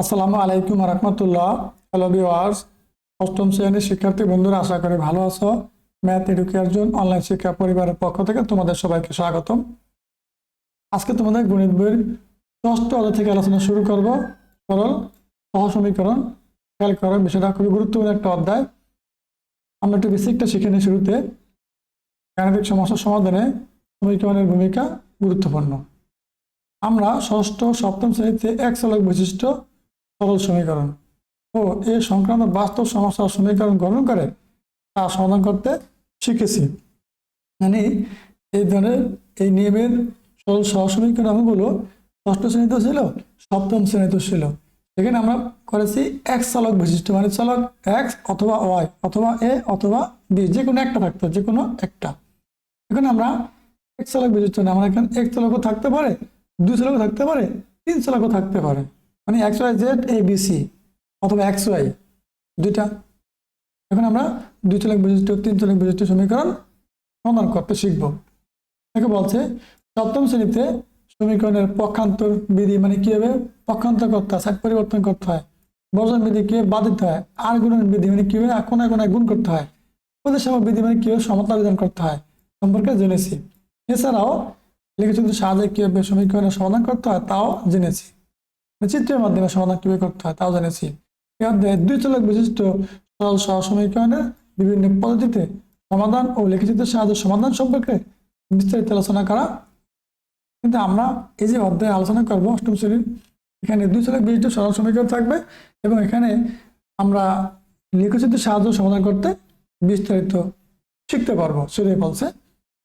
আসসালামু আলাইকুম রহমতুল্লাহ। Hello viewers অষ্টম শ্রেণির শিক্ষার্থী বন্ধুরা, আশা করি ভালো আছো। ম্যাথ এডুকেশন অনলাইন শিক্ষা পরিবারের পক্ষ থেকে তোমাদের সবাইকে স্বাগতম। আজকে তোমাদের গণিত বইয়ের ষষ্ঠ অধ্যায় থেকে আলোচনা শুরু করব। সরল সহ সমীকরণ খেয়াল করো, বিষয়টা খুবই গুরুত্বপূর্ণ একটা অধ্যায়। আমরা একটু বেসিকটা শিখে নিই শুরুতে। গাণিতিক সমস্যার সমাধানে সমীকরণের ভূমিকা গুরুত্বপূর্ণ। আমরা ষষ্ঠ, সপ্তম শ্রেণীতে এক চলক বিশিষ্ট সরল সমীকরণ। ও এ সংক্রান্ত বাস্তব সমস্যার সমীকরণ গ্রহণ করে তা সমাধান করতে শিখেছি। মানে এই ধরনের এই নিয়মের সরল সহ সমীকরণগুলো ষষ্ঠ শ্রেণীতে ছিল, সপ্তম শ্রেণীতে ছিল। সেখানে আমরা করেছি এক চালক বিশিষ্ট মানে চালক এক্স অথবা ওয়াই অথবা এ অথবা বি যে কোনো একটা থাকতো যে কোনো একটা। এখানে আমরা এক চালক বিশিষ্ট না আমরা এখানে এক চালকও থাকতে পারে, দুই চালকও থাকতে পারে, তিন চালকও থাকতে পারে। মানে X Y Z A B C অথবা এক্স ওয়াই দুইটা। এখন আমরা দুই চালক বিশিষ্ট, তিন চালক বিশিষ্ট সমীকরণ সমাধান করতে শিখব। একে বলছে, সপ্তম শ্রেণীতে সমীকরণের পক্ষান্তর বিধি মানে কীভাবে পক্ষান্তর করতে হয় পরিবর্তন করতে হয়। বর্জন বিধি কীভাবে বাদ দিতে হয়। আর গুণন বিধি মানে কীভাবে কোনায় কোনায় গুণ করতে হয়। সময় বিধি মানে কীভাবে সমতা বিধান করতে হয়। সম্পর্কে জেনেছি। এছাড়াও লিখিত সাহায্যে কীভাবে সমীকরণের সমাধান করতে হয়, তাও জেনেছি। চিত্রের মাধ্যমে সমাধান কীভাবে করতে হয় তাও জেনেছি। এই অধ্যায়ে দুই চলক বিশিষ্ট সরল সহ সমীকরণের বিভিন্ন পদ্ধতিতে সমাধান ও লিখিত সাহায্যের সমাধান সম্পর্কে বিস্তারিত আলোচনা করা। কিন্তু আমরা এই যে অধ্যায়ে আলোচনা করব, অষ্টম শ্রেণির, এখানে দুই চলক বিশিষ্ট সরল সমীকরণ থাকবে এবং এখানে আমরা লিখিত সাহায্য সমাধান করতে বিস্তারিত শিখতে পারব সেটাই বলছে।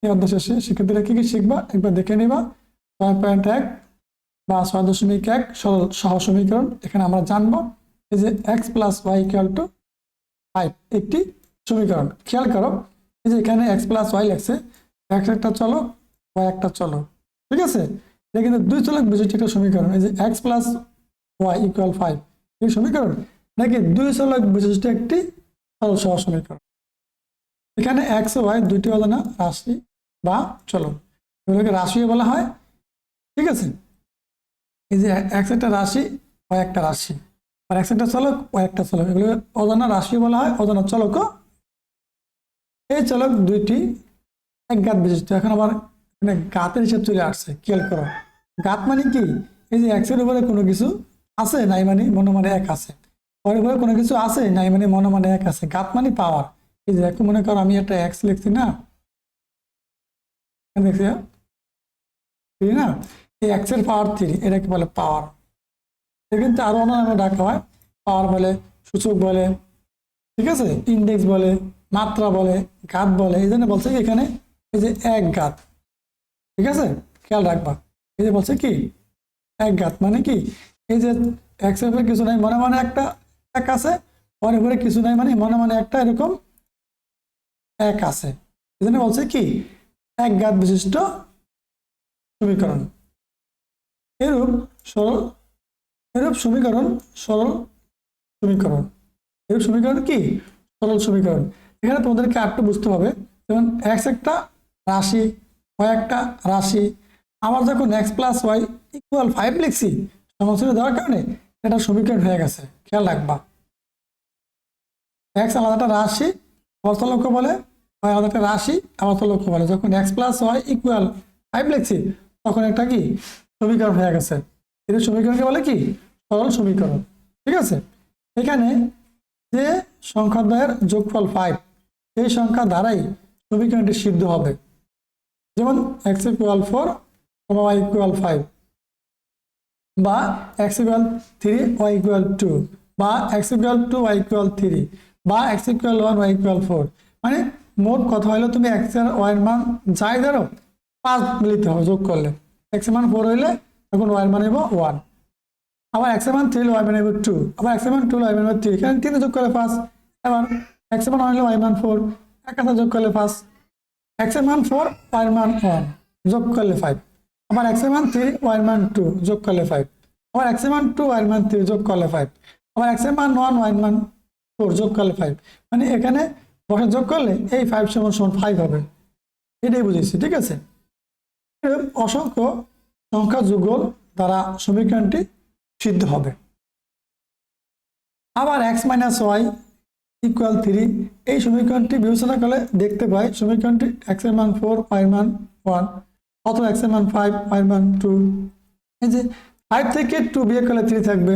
এই অধ্যায় শেষে শিক্ষার্থীরা কি কি শিখবা একবার দেখে নিবা। পয়েন্ট এক বা ছয় দশমিক এক সরল সহ সমীকরণ। এখানে আমরা জানব এই যে X plus Y equal to five একটি সমীকরণ। খেয়াল করো, এই যে এখানে এক্স প্লাস ওয়াই লেখছে এক্স একটা চলো ওয়াই একটা চলো, ঠিক আছে? এটা কিন্তু দুই চলক বিশিষ্ট একটা সমীকরণ। এই যে X plus Y equal five এই সমীকরণ নাকি দুই চলক বিশিষ্ট একটি সরল সহ সমীকরণ? এখানে এক্স ওয়াই দুইটি অজানা রাশি বা চলন এগুলোকে রাশিও বলা হয়, ঠিক আছে? এই যে একটা রাশি ওয়াই একটা রাশি। আর একটা চলক ওয়াই একটা চলক। এগুলো অজানা রাশিও বলা হয়, অজানা চলকও। এই চলক দুইটি এক গাত বিশিষ্ট। এখন আবার এখানে গাতের হিসেব চলে আসছে, খেয়াল করো। গাত মানে কি? এই যে এক্সের উপরে কোনো কিছু আছে, নাই মানে মনে মানে এক আছে। ওর উপরে কোনো কিছু আছে, নাই মানে মনে মানে এক আছে। গাত মানে পাওয়ার এই যে এখন মনে করো, আমি একটা এক্স লিখছি না। দেখছি থ্রি না? এই এক্সের পাওয়ার থ্রি এটাকে বলে পাওয়ার এটা কিন্তু আরও অন্য নামে ডাকা হয় পাওয়ার বলে, সূচক বলে, ঠিক আছে? ইন্ডেক্স বলে, মাত্রা বলে গাত বলে, এই জন্য বলছে এখানে? এই যে এক গাত ঠিক আছে? খেয়াল রাখবা। এই যে বলছে কি? এক গাত মানে কি? এই যে এক্সের উপরে কিছু নাই, মনে মনে একটা এক আছে ওর উপরে কিছু নাই মানে মনে মনে একটা এরকম এক আছে। এই জন্য বলছে কি? এক গাত বিশিষ্ট সমীকরণ। এরূপ সরল, এরূপ সমীকরণ সরল সমীকরণ। এরূপ সমীকরণ কি? সরল সমীকরণ। এখানে তোমাদেরকে আরেকটু বুঝতে হবে। যেমন এক্স একটা রাশি ওয়াই একটা রাশি। আমার যখন X plus Y equal five লিখছি সমস্যা দেওয়ার কারণে এটা সমীকরণ হয়ে গেছে। খেয়াল রাখবা। এক্স আলাদাটা রাশি লক্ষ্য বলে ওয়াই আলাদাটা রাশি, আবার লক্ষ্য বলে। যখন X plus Y equal five লিখছি, তখন একটা কি? সমীকরণ হয়ে গেছে। এটা সমীকরণকে বলে কি? সরল সমীকরণ। ঠিক আছে? এখানে যে সংখ্যাদ্বয়ের যোগফল ফাইভ এই সংখ্যা দ্বারাই সমীকরণটি সিদ্ধ হবে। যেমন X equal four Y equal five বা X equal three Y equal two বা X equal two Y equal three বা X equal one Y equal four মানে মোট কথা হলো? তুমি এক্সের ওয়াইয়ের মান যাই ধরো, পাঁচ মিলিতে হবে যোগ করলে। এক্সের মান ফোর হইলে তখন ওয়াইয়ের মান ওয়ান আবার এক্সের মান থ্রি হলে ওয়াই মান টু আবার এক্সের মান টু হলে ওয়াই মান নেব থ্রি এখানে তিনে যোগ করলে পাঁচ এবার এক্সের মান হলে ওয়াই মান ফোর এক যোগ করলে পাঁচ এক্সের মান ফোর ওয়াইয়ের মান ওয়ান যোগ করলে ফাইভ আবার এক্সের মান থ্রি ওয়াইয়ের মান টু যোগ করলে ফাইভ আবার এক্সের মান টু ওয়াইয়ের মান থ্রি যোগ করলে ফাইভ আবার এক্সের মান ওয়ান ওয়াইয়ের মান ফোর যোগ করলে ফাইভ মানে এখানে বসে যোগ করলে এই ফাইভ সমান সমান ফাইভ হবে এটাই বুঝেছি ঠিক আছে অসংখ্য সংখ্যা যুগল দ্বারা সমীকরণটি সিদ্ধ হবে। আবার X minus Y equal three এই সমীকরণটি বিবেচনা করলে দেখতে পাই সমীকরণটি এক্সের মান ফোর ওয়াই মান ওয়ান অথবা এক্সের মান ফাইভ ওয়াই মান টু এই যে ফাইভ থেকে টু বিয়োগ করলে থ্রি থাকবে,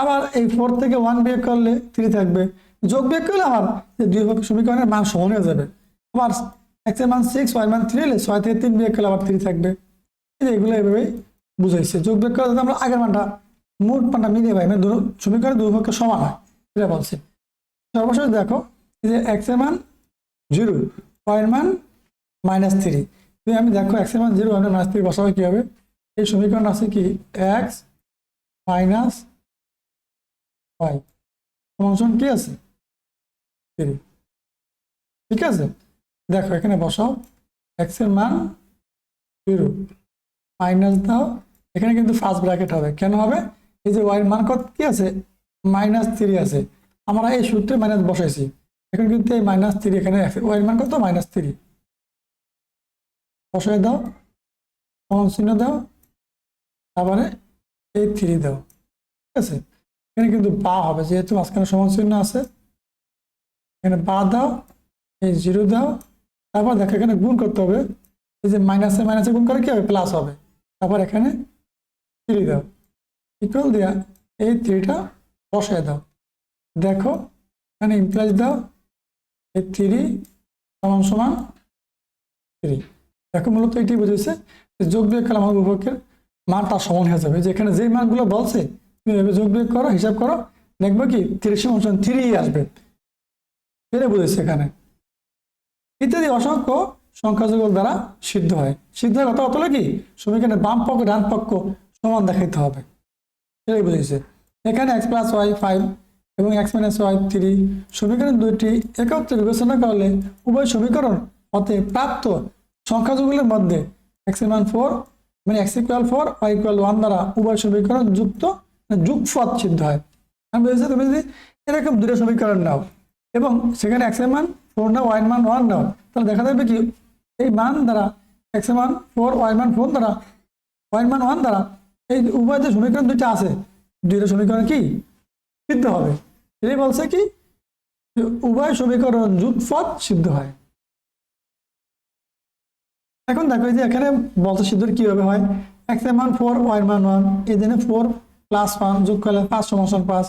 আবার এই ফোর থেকে ওয়ান বিয়োগ করলে থ্রি থাকবে। যোগ বিয়োগ করলে আবার দুই সমীকরণের মান সমান হয়ে যাবে। আবার এক্সের মান সিক্স ওয়াই মান থ্রি হলে ছয় থেকে তিন বিয়োগ করলে আবার থ্রি থাকবে। এগুলো এভাবেই বুঝাইছে। যোগ বিয়োগ করলে আমরা আগের মানটা, মোট মানটা মিলিয়ে পাই মানে সমীকরণের দুই পক্ষে সমান হয়, এটা বলছে। সর্বশেষ দেখো যে এক্সের মান জিরো ওয়াই মান মাইনাস থ্রি তুমি আমি দেখো এক্সের মান জিরো ওয়াই মাইনাস থ্রি বসাবে কি হবে এই সমীকরণ আছে কি? এক্স মাইনাস ওয়াই সমান কি আছে? থ্রি ঠিক আছে? দেখো, এখানে বসাও এক্সের মান জিরো। মাইনাস দাও। এখানে কিন্তু ফার্স্ট ব্র্যাকেট হবে। কেন হবে? এই যে ওয়াই মান কত কি আছে? মাইনাস থ্রি আছে। আমরা এই সূত্রে মাইনাস বসাইছি। এখন কিন্তু এই মাইনাস থ্রি এখানে আছে। ওয়াই মান কত? মাইনাস থ্রি বসাই দাও। সমান চিহ্ন দাও। তারপরে এই থ্রি দাও। ঠিক আছে? এখানে কিন্তু বা হবে। যেহেতু মাঝখানে সমান চিহ্ন আছে। এখানে বা দাও। এই জিরো দাও। তারপর দেখো এখানে গুণ করতে হবে। এই যে মাইনাসে মাইনাসে গুণ করে কি হবে? প্লাস হবে। তারপর এখানে থ্রি দাও। ইকুয়াল দেওয়া এই থ্রিটা বসায় দাও। দেখো, এখানে ইমপ্লাইজ দাও। এই থ্রি সমান সমান থ্রি দেখো মূলত এটি বুঝেছে যোগ বিয়োগ করলে আমার উপভোগের মানটা সমান হয়ে যাবে। যেখানে যে মানগুলো বলছে, তুমি যোগ বিয়োগ করো, হিসাব করো, দেখব কি সমান সমান থ্রি আসবে। এটা বুঝেছে এখানে। ইত্যাদি অসংখ্য সংখ্যাযোগের দ্বারা সিদ্ধ হয়। সিদ্ধ হয়ে কথা হলো কি? সমীকরণের বাম পক্ষ, ডান পক্ষ সমান দেখাইতে হবে। এটাই বুঝেছে এখানে এক্স প্লাস ওয়াই ফাইভ এবং এক্স মাইনাস ওয়াই থ্রি সমীকরণ দুইটি একত্রে বিবেচনা করলে উভয় সমীকরণ হতে প্রাপ্ত সংখ্যাযোগগুলির মধ্যে এক্স মান ফোর মানে X equal four Y equal one দ্বারা উভয় সমীকরণ যুক্ত মানে যুগপথ সিদ্ধ হয়। আমি বলেছি, তুমি যদি এরকম দুটো সমীকরণ নাও এবং সেখানে এক্সের মান ফোর নাও ওয়াই মান ওয়ান নাও তাহলে দেখা যাবে কি, এই মান দ্বারা এক্স মান ফোর ওয়াই মান ফোর দ্বারা ওয়াই মান ওয়ান দ্বারা, এই উভয় যে সমীকরণ দুইটা আছে, দুইটা সমীকরণ কি? সিদ্ধ হবে। এটাই বলছে কি উভয় সমীকরণ যুগপথ সিদ্ধ হয়। এখন দেখো যে এখানে বলতে সিদ্ধ কীভাবে হয়? এক্সের মান ফোর ওয়াই মান ওয়ান এই জন্য ফোর প্লাস ওয়ান যোগ করলে পাঁচ সমান পাঁচ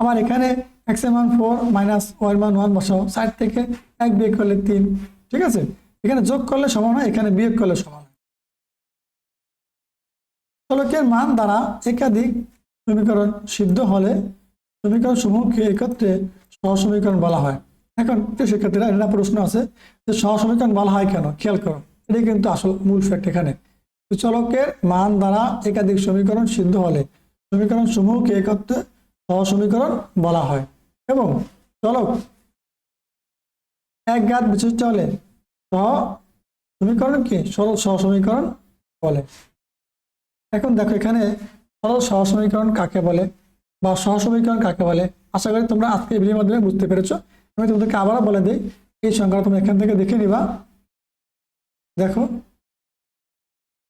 আবার এখানে এক্সের ফোর মাইনাস ওয়াই মান ওয়ান বসাও। সাইড থেকে এক বিয়োগ করলে তিন, ঠিক আছে? এখানে যোগ করলে সমান হয়, এখানে বিয়োগ করলে সমান হয়। চলকের মান দ্বারা একাধিক সমীকরণ সিদ্ধ হলে সমীকরণ সমূহকে একত্রে সহ সমীকরণ বলা হয়। এখন শিক্ষার্থীরা এটা প্রশ্ন আছে যে সহ সমীকরণ বলা হয় কেন? খেয়াল করো, এটাই কিন্তু আসল মূল ফ্যাক্ট এখানে। চলকের মান দ্বারা একাধিক সমীকরণ সিদ্ধ হলে সমীকরণ সমূহকে একত্রে সহ সমীকরণ বলা হয়। এবং চলক এক গাত বিশিষ্ট হলে সহ সমীকরণ কি সরল সহ সমীকরণ বলে। এখন দেখো এখানে সরল সহ সমীকরণ কাকে বলে বা সহ সমীকরণ কাকে বলে? আশা করি তোমরা আজকে ভিডিওর মাধ্যমে বুঝতে পেরেছ। আমি তোমাদেরকে আবারও বলে দিই, এই সংখ্যাটা তুমি এখান থেকে দেখে নিবা। দেখো,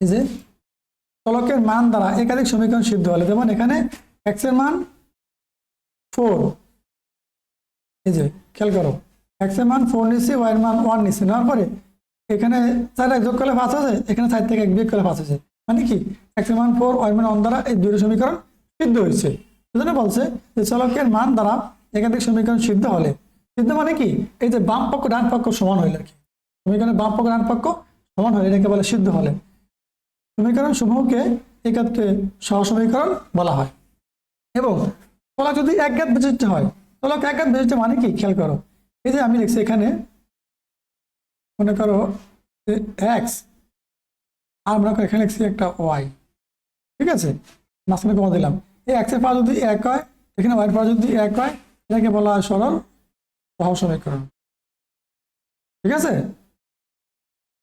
এই যে, চলকের মান দ্বারা একাধিক সমীকরণ সিদ্ধ হলে, যেমন এখানে এক্সের মান ফোর। এই যে, খেয়াল করো। এক্সের মান ফোর নিচ্ছি ওয়াই এর মান ওয়ান নিচ্ছি নেওয়ার পরে এখানে চার এক যোগ করলে পাঁচ আছে এখানে চার থেকে এক বিয়োগ করলে পাঁচ আছে মানে কি? এক্সের মান ফোর ওয়াই মান ওয়ান দ্বারা এই দুটো সমীকরণ সিদ্ধ হয়েছে। সেজন্য বলছে যে চলকের মান দ্বারা একাধিক সমীকরণ সিদ্ধ হলে, সিদ্ধ মানে কি? এই যে বাম পক্ষ, ডান পক্ষ সমান হইলে আর কি। সমীকরণের বাম পক্ষ, ডান পক্ষ সমান হলে এটাকে বলে সিদ্ধ হলে। সমীকরণ সমূহকে এক্ষেত্রে সহ সমীকরণ বলা হয়। এবং তলা যদি একঘাত বিশিষ্ট হয় তলক একঘাত বিশিষ্ট মানে কি? খেয়াল করো। এই যে আমি লিখছি এখানে, মনে করো এক্স আর মনে করো এখানে লিখছি একটা ওয়াই ঠিক আছে? মাঝখানে কমা দিলাম। এই এক্সের পাওয়া যদি এক হয়, এখানে ওয়াই পাওয়া যদি এক হয়, এটাকে বলা হয় সরল সহ সমীকরণ। ঠিক আছে?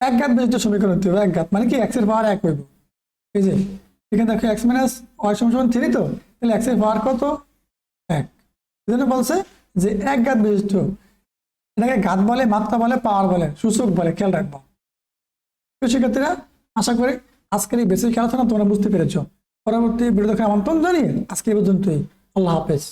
এক ঘাত বিশিষ্ট সমীকরণ হতে হবে, এক ঘাত মানে কি? এক্সের পাওয়ার এক হইব। এই যে, এখানে দেখো এক্স মাইনাস ওয়াই সমান থ্রি তো? তাহলে এক্সের পাওয়ার কত? এক। বলছে যে এক গাত বিশিষ্ট। এটাকে ঘাত বলে, মাত্রা বলে পাওয়ার বলে, সূচক বলে, খেয়াল রাখব। তো শিক্ষার্থীরা আশা করি আজকের এই বেসিক খেলাধুলা তোমরা বুঝতে পেরেছ। পরবর্তী দেখার আমন্ত্রণ জানিয়ে আজকে এই পর্যন্তই। আল্লাহ হাফেজ।